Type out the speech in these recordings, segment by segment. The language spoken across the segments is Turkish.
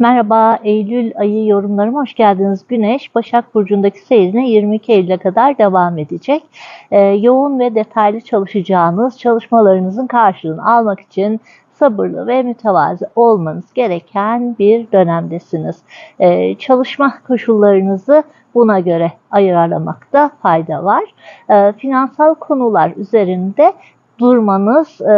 Merhaba, Eylül ayı yorumlarıma hoş geldiniz. Güneş, Başak Burcu'ndaki seyrine 22 Eylül'e kadar devam edecek. Ee, yoğun ve detaylı çalışacağınız, çalışmalarınızın karşılığını almak için sabırlı ve mütevazı olmanız gereken bir dönemdesiniz. Ee, çalışma koşullarınızı buna göre ayarlamakta fayda var. Ee, finansal konular üzerinde durmanız e,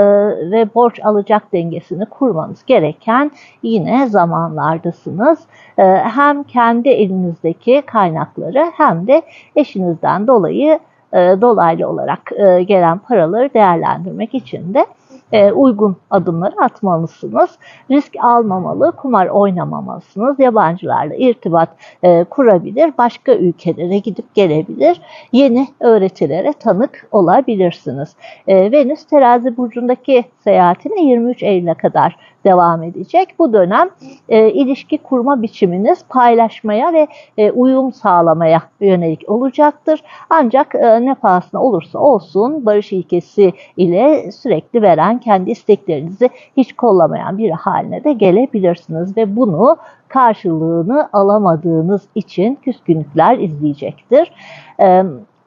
ve borç alacak dengesini kurmanız gereken yine zamanlardasınız. E, hem kendi elinizdeki kaynakları hem de eşinizden dolayı e, dolaylı olarak e, gelen paraları değerlendirmek için de e, uygun adımları atmalısınız. Risk almamalı, kumar oynamamalısınız. Yabancılarla irtibat e, kurabilir, başka ülkelere gidip gelebilir. Yeni öğretilere tanık olabilirsiniz. E, Venüs terazi burcundaki seyahatine 23 Eylül'e kadar devam edecek. Bu dönem e, ilişki kurma biçiminiz paylaşmaya ve e, uyum sağlamaya yönelik olacaktır. Ancak e, ne pahasına olursa olsun barış ilkesi ile sürekli veren kendi isteklerinizi hiç kollamayan bir haline de gelebilirsiniz ve bunu karşılığını alamadığınız için küskünlükler izleyecektir.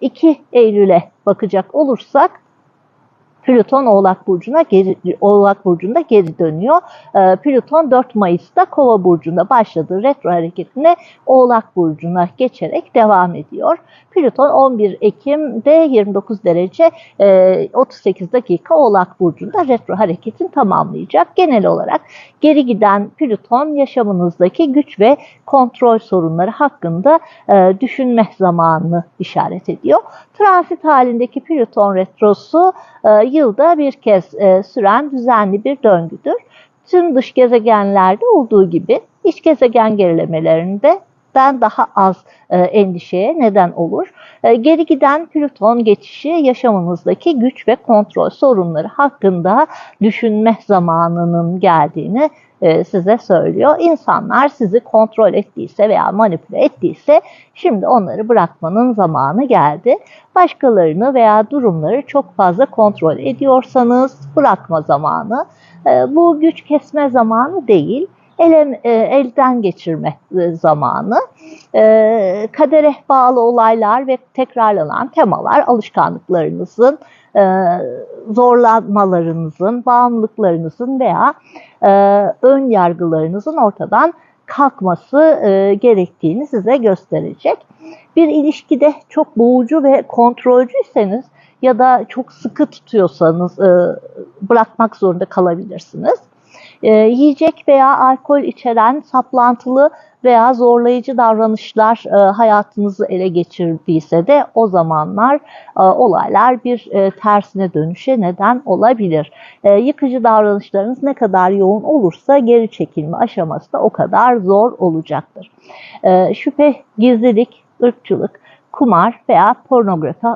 2 Eylül'e bakacak olursak Plüton Oğlak Burcu'na geri, Oğlak Burcu'nda geri dönüyor. E, Plüton 4 Mayıs'ta Kova Burcu'nda başladığı retro hareketine Oğlak Burcu'na geçerek devam ediyor. Plüton 11 Ekim'de 29 derece e, 38 dakika Oğlak Burcu'nda retro hareketini tamamlayacak. Genel olarak geri giden Plüton yaşamınızdaki güç ve kontrol sorunları hakkında e, düşünme zamanını işaret ediyor. Transit halindeki Plüton retrosu e, yılda bir kez e, süren düzenli bir döngüdür. Tüm dış gezegenlerde olduğu gibi iç gezegen gerilemelerinde den daha az e, endişeye neden olur. E, geri giden Plüton geçişi yaşamınızdaki güç ve kontrol sorunları hakkında düşünme zamanının geldiğini e, size söylüyor. İnsanlar sizi kontrol ettiyse veya manipüle ettiyse şimdi onları bırakmanın zamanı geldi. Başkalarını veya durumları çok fazla kontrol ediyorsanız bırakma zamanı. E, bu güç kesme zamanı değil ele, e, elden geçirme e, zamanı. E, kadere bağlı olaylar ve tekrarlanan temalar alışkanlıklarınızın, e, zorlanmalarınızın, bağımlılıklarınızın veya e, ön yargılarınızın ortadan kalkması e, gerektiğini size gösterecek. Bir ilişkide çok boğucu ve kontrolcüyseniz ya da çok sıkı tutuyorsanız e, bırakmak zorunda kalabilirsiniz. E, yiyecek veya alkol içeren saplantılı veya zorlayıcı davranışlar e, hayatınızı ele geçirdiyse de o zamanlar e, olaylar bir e, tersine dönüşe neden olabilir. E, yıkıcı davranışlarınız ne kadar yoğun olursa geri çekilme aşaması da o kadar zor olacaktır. E, şüphe, gizlilik, ırkçılık, kumar veya pornografi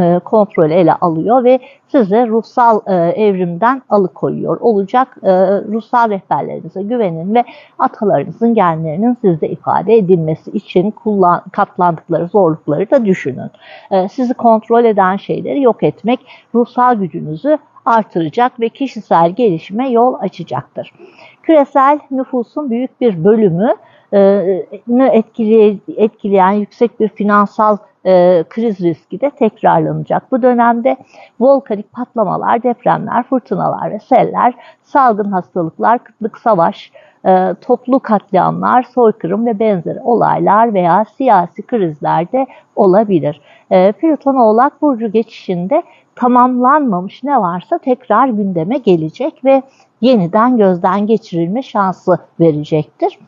e, kontrolü ele alıyor ve sizi ruhsal e, evrimden alıkoyuyor olacak. E, ruhsal rehberlerinize güvenin ve atalarınızın genlerinin sizde ifade edilmesi için kullan, katlandıkları zorlukları da düşünün. Sizi kontrol eden şeyleri yok etmek ruhsal gücünüzü artıracak ve kişisel gelişime yol açacaktır. Küresel nüfusun büyük bir bölümü etkileyen yüksek bir finansal e, kriz riski de tekrarlanacak. Bu dönemde volkanik patlamalar, depremler, fırtınalar ve seller, salgın hastalıklar, kıtlık savaş, e, toplu katliamlar, soykırım ve benzeri olaylar veya siyasi krizler de olabilir. E, Plüton Oğlak Burcu geçişinde tamamlanmamış ne varsa tekrar gündeme gelecek ve yeniden gözden geçirilme şansı verecektir.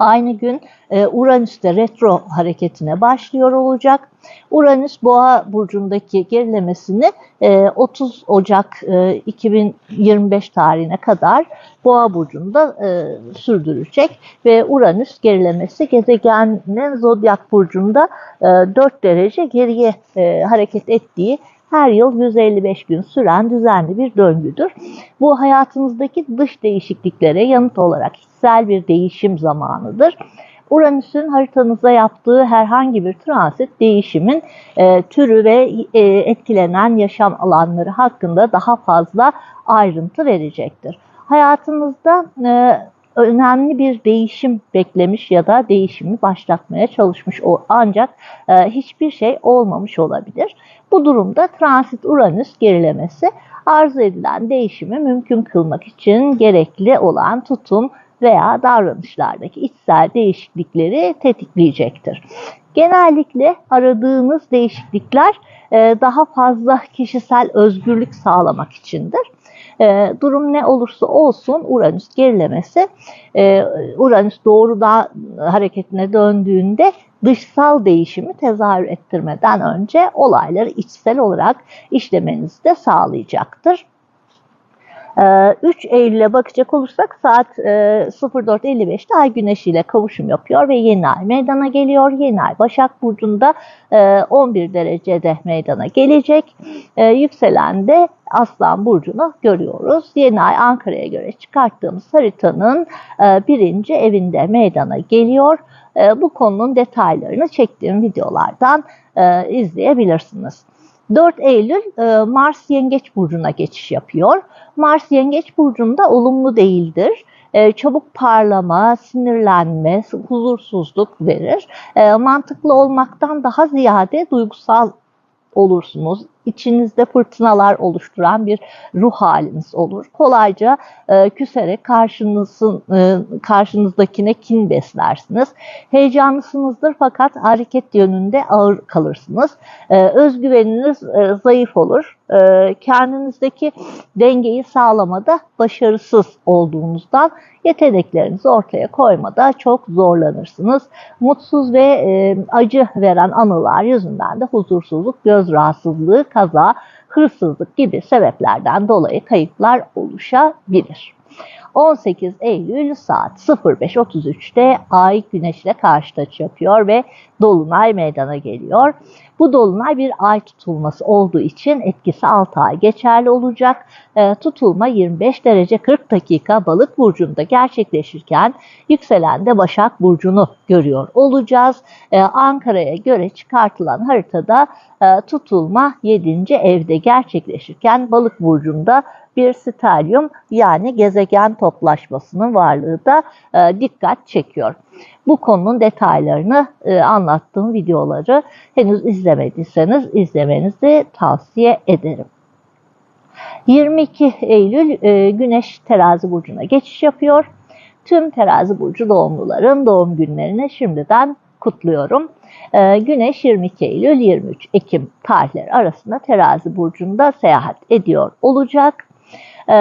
Aynı gün e, Uranüs'te retro hareketine başlıyor olacak. Uranüs Boğa burcundaki gerilemesini 30 e, Ocak 2025 e, tarihine kadar Boğa burcunda sürdürecek ve Uranüs gerilemesi gezegenin zodyak burcunda 4 derece geriye hareket ettiği her yıl 155 gün süren düzenli bir döngüdür. Bu hayatımızdaki dış değişikliklere yanıt olarak içsel bir değişim zamanıdır. Uranüs'ün haritanıza yaptığı herhangi bir transit değişimin e, türü ve e, etkilenen yaşam alanları hakkında daha fazla ayrıntı verecektir. Hayatınızda e, önemli bir değişim beklemiş ya da değişimi başlatmaya çalışmış o ancak e, hiçbir şey olmamış olabilir. Bu durumda transit Uranüs gerilemesi arzu edilen değişimi mümkün kılmak için gerekli olan tutum veya davranışlardaki içsel değişiklikleri tetikleyecektir. Genellikle aradığınız değişiklikler e, daha fazla kişisel özgürlük sağlamak içindir. E, durum ne olursa olsun Uranüs gerilemesi e, Uranüs doğrudan hareketine döndüğünde dışsal değişimi tezahür ettirmeden önce olayları içsel olarak işlemenizi de sağlayacaktır. 3 Eylül'e bakacak olursak saat 04.55'te Ay Güneş ile kavuşum yapıyor ve yeni ay meydana geliyor. Yeni ay Başak Burcu'nda 11 derecede meydana gelecek. Yükselen de Aslan Burcu'nu görüyoruz. Yeni ay Ankara'ya göre çıkarttığımız haritanın birinci evinde meydana geliyor. Bu konunun detaylarını çektiğim videolardan izleyebilirsiniz. 4 Eylül Mars Yengeç Burcu'na geçiş yapıyor. Mars Yengeç Burcu'nda olumlu değildir. Çabuk parlama, sinirlenme, huzursuzluk verir. Mantıklı olmaktan daha ziyade duygusal olursunuz. İçinizde fırtınalar oluşturan bir ruh haliniz olur. Kolayca e, küserek karşınızın, e, karşınızdakine kin beslersiniz. Heyecanlısınızdır fakat hareket yönünde ağır kalırsınız. E, özgüveniniz e, zayıf olur. E, kendinizdeki dengeyi sağlamada başarısız olduğunuzdan yeteneklerinizi ortaya koymada çok zorlanırsınız. Mutsuz ve e, acı veren anılar yüzünden de huzursuzluk, göz rahatsızlığı, kaza, hırsızlık gibi sebeplerden dolayı kayıplar oluşabilir. 18 Eylül saat 05.33'te Ay Güneş ile karşı açı ve Dolunay meydana geliyor. Bu dolunay bir ay tutulması olduğu için etkisi 6 ay geçerli olacak. E, tutulma 25 derece 40 dakika balık burcunda gerçekleşirken yükselen de Başak Burcu'nu görüyor olacağız. E, Ankara'ya göre çıkartılan haritada e, tutulma 7. evde gerçekleşirken balık burcunda bir stelyum yani gezegen toplaşmasının varlığı da e, dikkat çekiyor. Bu konunun detaylarını e, anlattığım videoları henüz izlemediyseniz izlemenizi tavsiye ederim. 22 Eylül e, Güneş terazi burcuna geçiş yapıyor. Tüm terazi burcu doğumluların doğum günlerini şimdiden kutluyorum. E, Güneş 22 Eylül 23 Ekim tarihleri arasında terazi burcunda seyahat ediyor olacak. E,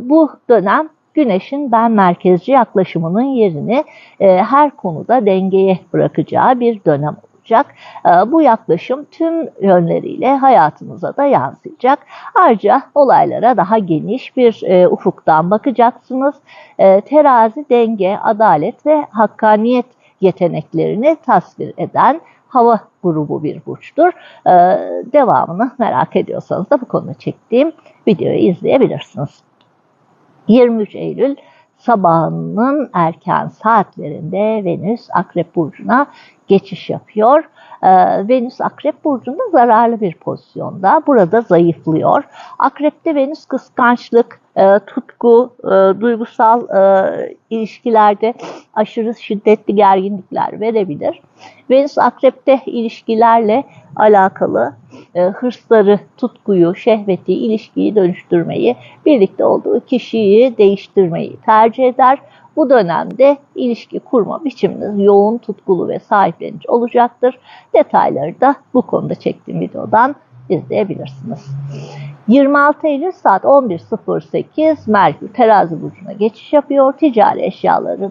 bu dönem Güneş'in ben merkezci yaklaşımının yerini e, her konuda dengeye bırakacağı bir dönem olacak. E, bu yaklaşım tüm yönleriyle hayatınıza da yansıyacak. Ayrıca olaylara daha geniş bir e, ufuktan bakacaksınız. E, terazi, denge, adalet ve hakkaniyet yeteneklerini tasvir eden hava grubu bir burçtur. Ee, devamını merak ediyorsanız da bu konuda çektiğim videoyu izleyebilirsiniz. 23 Eylül sabahının erken saatlerinde Venüs Akrep Burcu'na geçiş yapıyor. Ee, Venüs Akrep Burcu'nda zararlı bir pozisyonda. Burada zayıflıyor. Akrep'te Venüs kıskançlık, e, tutku, e, duygusal e, ilişkilerde aşırı şiddetli gerginlikler verebilir. Venüs Akrep'te ilişkilerle alakalı e, hırsları, tutkuyu, şehveti, ilişkiyi dönüştürmeyi, birlikte olduğu kişiyi değiştirmeyi tercih eder. Bu dönemde ilişki kurma biçiminiz yoğun, tutkulu ve sahiplenici olacaktır. Detayları da bu konuda çektiğim videodan izleyebilirsiniz. 26 Eylül saat 11.08 Merkür terazi burcuna geçiş yapıyor. Ticari eşyaları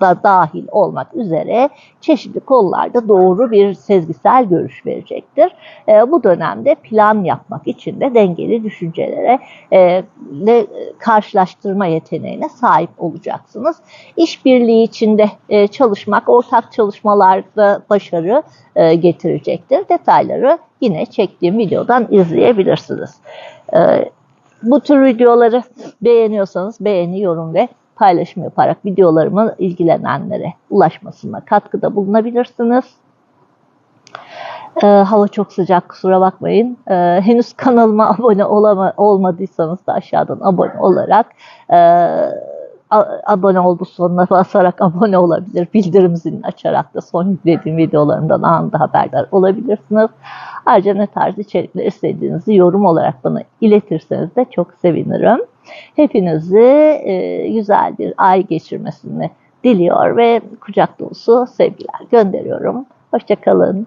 da dahil olmak üzere çeşitli konularda doğru bir sezgisel görüş verecektir. E, bu dönemde plan yapmak için de dengeli düşüncelere e, ile karşılaştırma yeteneğine sahip olacaksınız. İşbirliği içinde e, çalışmak, ortak çalışmalarda başarı e, getirecektir. Detayları yine çektiğim videodan izleyebilirsiniz. E, bu tür videoları beğeniyorsanız beğeni, yorum ve paylaşım yaparak videolarımı ilgilenenlere ulaşmasına katkıda bulunabilirsiniz. Ee, hava çok sıcak kusura bakmayın. Ee, henüz kanalıma abone olama, olmadıysanız da aşağıdan abone olarak e, abone oldu sonuna basarak abone olabilir. Bildirim zilini açarak da son yüklediğim videolarımdan anında haberdar olabilirsiniz. Ayrıca ne tarz içerikler istediğinizi yorum olarak bana iletirseniz de çok sevinirim. Hepinizi e, güzel bir ay geçirmesini diliyor ve kucak dolusu sevgiler gönderiyorum. Hoşçakalın.